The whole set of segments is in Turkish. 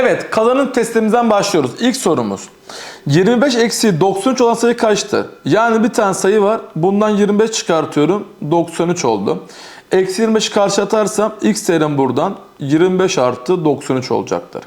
Evet, kazanım testimizden başlıyoruz. İlk sorumuz. 25 eksi 93 olan sayı kaçtır? Yani bir tane sayı var. Bundan 25 çıkartıyorum. 93 oldu. Eksi 25'i karşı atarsam x değerim buradan 25 artı 93 olacaktır.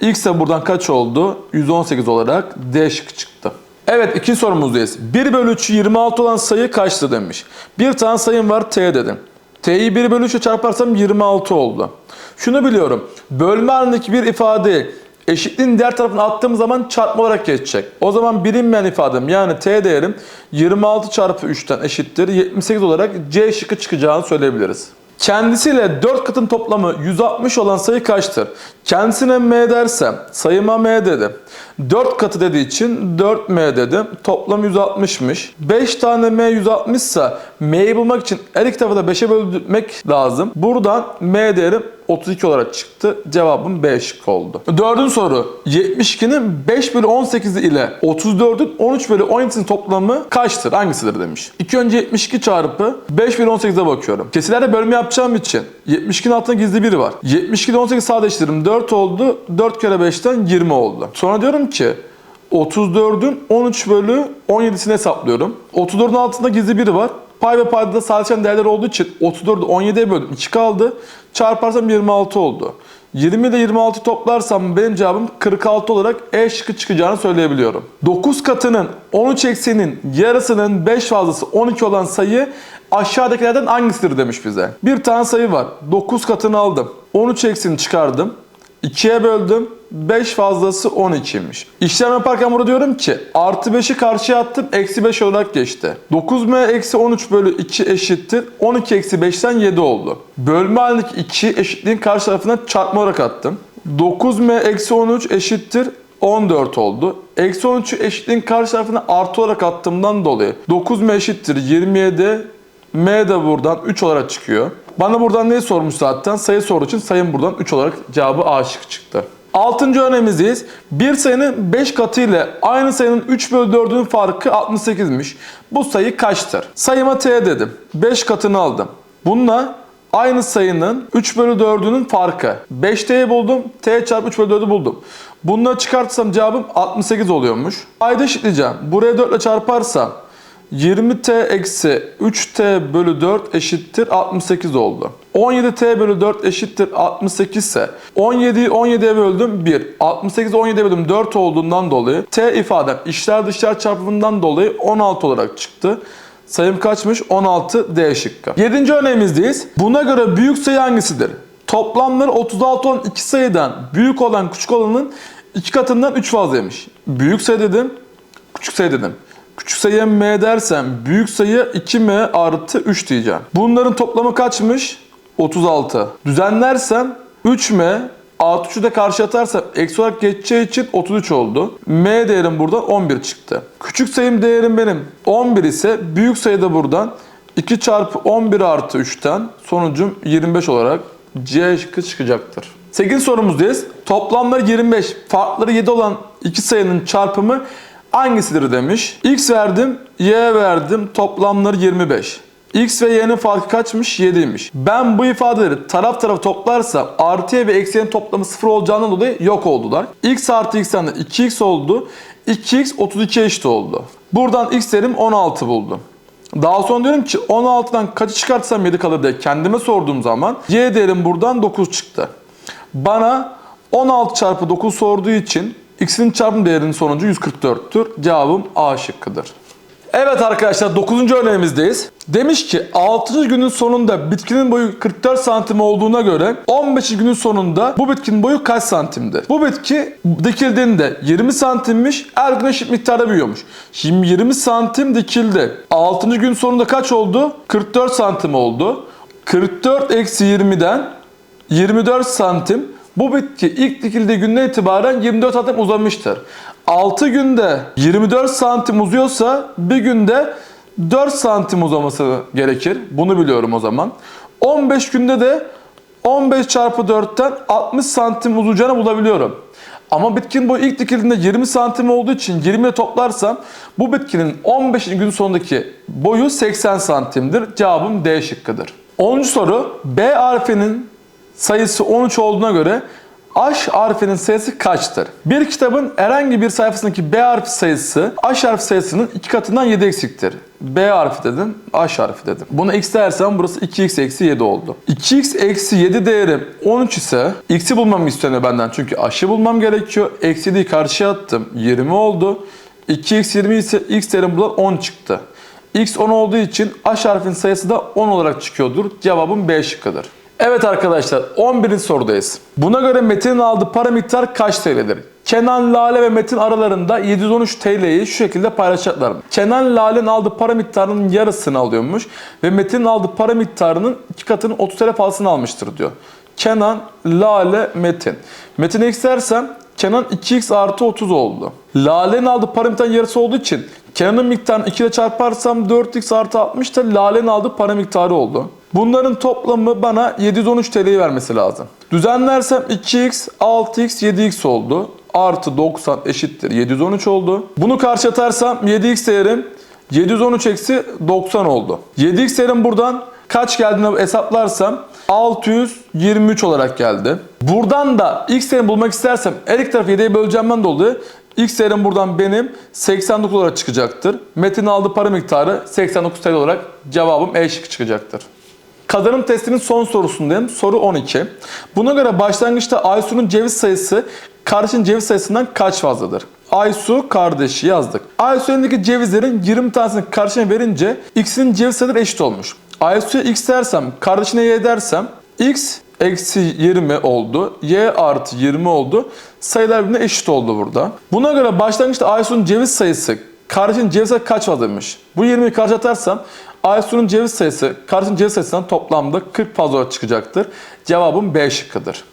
X de buradan kaç oldu? 118 olarak D şıkkı çıktı. Evet ikinci sorumuzdayız. 1 bölü 3'ü 26 olan sayı kaçtır demiş. Bir tane sayım var T dedim. T'yi 1 bölü 3'e çarparsam 26 oldu. Şunu biliyorum. Bölme halindeki bir ifadeyi eşitliğin diğer tarafına attığım zaman çarpma olarak geçecek. O zaman bilinmeyen ifadem yani T değerim 26 çarpı 3'ten eşittir 78 olarak C şıkkı çıkacağını söyleyebiliriz. Kendisiyle 4 katın toplamı 160 olan sayı kaçtır? Kendisine m dersem sayıma m dedim. 4 katı dediği için 4m dedim. Toplam 160'mış. 5 tane m 160 ise m'yi bulmak için her iki tarafı da 5'e bölmek lazım. Buradan m değerim 32 olarak çıktı. Cevabım B şıkkı oldu. Dördüncü soru. 72'nin 5 bölü 18'i ile 34'ün 13 bölü 17'sinin toplamı kaçtır? Hangisidir demiş. İlk önce 72 çarpı 5 bölü 18'e bakıyorum. Kesirlerde bölme yapacağım için 72'nin altında gizli biri var. 72'de 18 sadeleştiririm. 4 oldu. 4 kere 5'ten 20 oldu. Sonra diyorum ki 34'ün 13 bölü 17'sini hesaplıyorum. 34'ün altında gizli biri var. Pay ve payda da sadeleşen değerler olduğu için 34'ü 17'ye böldüm. 2 kaldı. Çarparsam 26 oldu. 20 ile 26 toplarsam benim cevabım 46 olarak E şıkkı çıkacağını söyleyebiliyorum. 9 katının 13 eksiğinin yarısının 5 fazlası 12 olan sayı aşağıdakilerden hangisidir demiş bize. Bir tane sayı var. 9 katını aldım. 13 eksiğini çıkardım. 2'ye böldüm. 5 fazlası 12'ymiş. İşlem yaparken burada diyorum ki artı 5'i karşıya attım. Eksi 5 olarak geçti. 9m eksi 13 bölü 2 eşittir. 12 eksi 5'ten 7 oldu. Bölme halindeki 2 eşitliğin karşı tarafına çarpma olarak attım. 9m eksi 13 eşittir. 14 oldu. Eksi 13'ü eşitliğin karşı tarafına artı olarak attığımdan dolayı 9m eşittir 27 M de buradan 3 olarak çıkıyor. Bana buradan neyi sormuş zaten? Sayı soru için sayım buradan 3 olarak cevabı A şıkkı çıktı. Altıncı örneğimizdeyiz. Bir sayının 5 katı ile aynı sayının 3 bölü 4'ünün farkı 68'miş. Bu sayı kaçtır? Sayıma T dedim. 5 katını aldım. Bununla aynı sayının 3 bölü 4'ünün farkı. 5T'yi buldum. T çarpı 3 bölü 4'ü buldum. Bunları çıkartırsam cevabım 68 oluyormuş. Payda eşitleyeceğim. Buraya 4 ile çarparsam 20t eksi 3t bölü 4 eşittir 68 oldu. 17t bölü 4 eşittir 68 ise 17'yi 17'ye böldüm 1. 68'i 17'ye böldüm 4 olduğundan dolayı t ifadem içler dışlar çarpımından dolayı 16 olarak çıktı. Sayım kaçmış? 16 D şıkkı. 7. örneğimizdeyiz. Buna göre büyük sayı hangisidir? Toplamları 36 olan iki sayıdan büyük olan küçük olanın iki katından 3 fazlaymış. Büyük sayı dedim, küçük sayı dedim. Küçük sayıya m dersem büyük sayı 2m artı 3 diyeceğim. Bunların toplamı kaçmış? 36. Düzenlersem 3m artı 3'ü de karşı atarsam eksi olarak geçeceği için 33 oldu. m değerim buradan 11 çıktı. Küçük sayım değerim benim 11 ise büyük sayı da buradan 2 çarpı 11 artı 3'ten sonucum 25 olarak C şıkkı çıkacaktır. 8 sorumuzdayız. Toplamları 25, farkları 7 olan iki sayının çarpımı hangisidir demiş. X verdim, Y verdim. Toplamları 25. X ve Y'nin farkı kaçmış? 7'ymiş. Ben bu ifadeleri taraf tarafa toplarsam artı Y ve eksi Y'nin toplamı 0 olacağından dolayı yok oldular. X artı X'ten de 2X oldu. 2X 32 eşit oldu. Buradan X değerim 16 buldum. Daha sonra diyorum ki 16'dan kaçı çıkartsam 7 kalır diye kendime sorduğum zaman Y değerim buradan 9 çıktı. Bana 16 çarpı 9 sorduğu için x'in çarpım değerinin sonucu 144'tür. Cevabım A şıkkıdır. Evet arkadaşlar 9. örneğimizdeyiz. Demiş ki 6. günün sonunda bitkinin boyu 44 santim olduğuna göre 15. günün sonunda bu bitkinin boyu kaç santimdir? Bu bitki dikildiğinde 20 santimmiş her gün eşit miktarda büyüyormuş. Şimdi 20 santim dikildi. 6. gün sonunda kaç oldu? 44 santim oldu. 44 eksi 20'den 24 santim bu bitki ilk dikildiği günden itibaren 24 santim uzamıştır. 6 günde 24 santim uzuyorsa bir günde 4 santim uzaması gerekir. Bunu biliyorum o zaman. 15 günde de 15 çarpı 4'ten 60 santim uzayacağını bulabiliyorum. Ama bitkinin boyu ilk dikildiğinde 20 santim olduğu için 20 ile toplarsam bu bitkinin 15. gün sonundaki boyu 80 santimdir. Cevabım D şıkkıdır. 10. soru B harfinin sayısı 13 olduğuna göre H harfinin sayısı kaçtır? Bir kitabın herhangi bir sayfasındaki B harfi sayısı H harfi sayısının iki katından 7 eksiktir. B harfi dedim, H harfi dedim. Buna x dersem burası 2x eksi 7 oldu. 2x eksi 7 değeri 13 ise x'i bulmam isteniyor benden. Çünkü h'ı bulmam gerekiyor. Eksi 7'yi karşıya attım. 20 oldu. 2x 20 ise x değerim buradan 10 çıktı. x 10 olduğu için h harfin sayısı da 10 olarak çıkıyordur. Cevabım B şıkkıdır. Evet arkadaşlar 11. sorudayız. Buna göre Metin'in aldığı para miktarı kaç TL'dir? Kenan, Lale ve Metin aralarında 713 TL'yi şu şekilde paylaşacaklar. Kenan, Lale'nin aldığı para miktarının yarısını alıyormuş ve Metin'in aldığı para miktarının iki katının 30 TL fazlasını almıştır diyor. Kenan, Lale, Metin. Metin'e x dersem Kenan 2x artı 30 oldu. Lale'nin aldığı para miktarının yarısı olduğu için Kenan'ın miktarını 2 ile çarparsam 4x artı 60 da Lale'nin aldığı para miktarı oldu. Bunların toplamı bana 713 TL'yi vermesi lazım. Düzenlersem 2x, 6x, 7x oldu. Artı 90 eşittir 713 oldu. Bunu karşı atarsam 7x değerim 713 eksi 90 oldu. 7x değerim buradan kaç geldiğini hesaplarsam 623 olarak geldi. Buradan da x değerini bulmak istersem her iki tarafı 7'ye böleceğimden dolayı x değerim buradan benim 89 olarak çıkacaktır. Metin aldığı para miktarı 89 TL olarak cevabım E şıkkı çıkacaktır. Kazanım testinin son sorusundayım. Soru 12. Buna göre başlangıçta Aysu'nun ceviz sayısı kardeşin ceviz sayısından kaç fazladır? Aysu kardeşi yazdık. Aysu elindeki cevizlerin 20 tanesini kardeşine verince x'in ceviz sayıları eşit olmuş. Aysu'ya x dersem, kardeşine y dersem x eksi 20 oldu. Y artı 20 oldu. Sayılar birbirine eşit oldu burada. Buna göre başlangıçta Aysu'nun ceviz sayısı kardeşin ceviz sayısı kaç fazlaymış? Bu 20'yi karşı atarsam Aysu'nun ceviz sayısı kardeşin ceviz sayısından toplamda 40 fazla çıkacaktır. Cevabım B şıkkıdır.